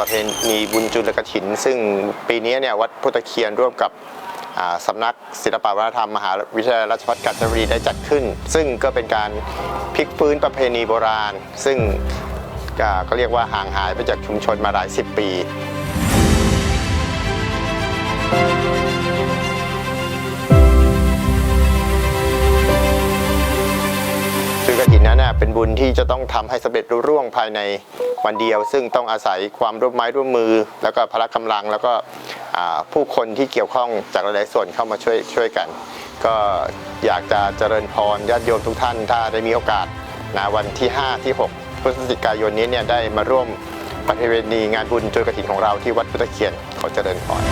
ประเพณีบุญจุลกถิน ซึ่งปีนี้เนี่ยวัดพุทธเคียนร่วมกับสำนักศิลปวัฒนธรรมมหาวิทยาลัยราชภัฏกาญจนบุรีได้จัดขึ้น ซึ่งก็เป็นการพลิกฟื้นประเพณีโบราณ ซึ่งก็ก็เรียกว่าห่างหายไปจากชุมชนมาหลายสิบปี กฐินนั้นเป็นบุญที่จะต้องทำให้สำเร็จรุ่ร่วงภายในวันเดียว ซึ่งต้องอาศัยความร่วมไม้ร่วมมือ แล้วก็พละกำลังแล้วก็ผู้คนที่เกี่ยวข้องจากหลายๆส่วนเข้ามาช่วยช่วยกัน ก็อยากจะเจริญพรญาติโยมทุกท่าน ถ้าได้มีโอกาสนะวันที่ 5 ที่ 6 พฤศจิกายนนี้เนี่ยได้มาร่วมประเพณีงานบุญจุลกฐินของเราที่วัดพุทธเคียนขอเจริญพร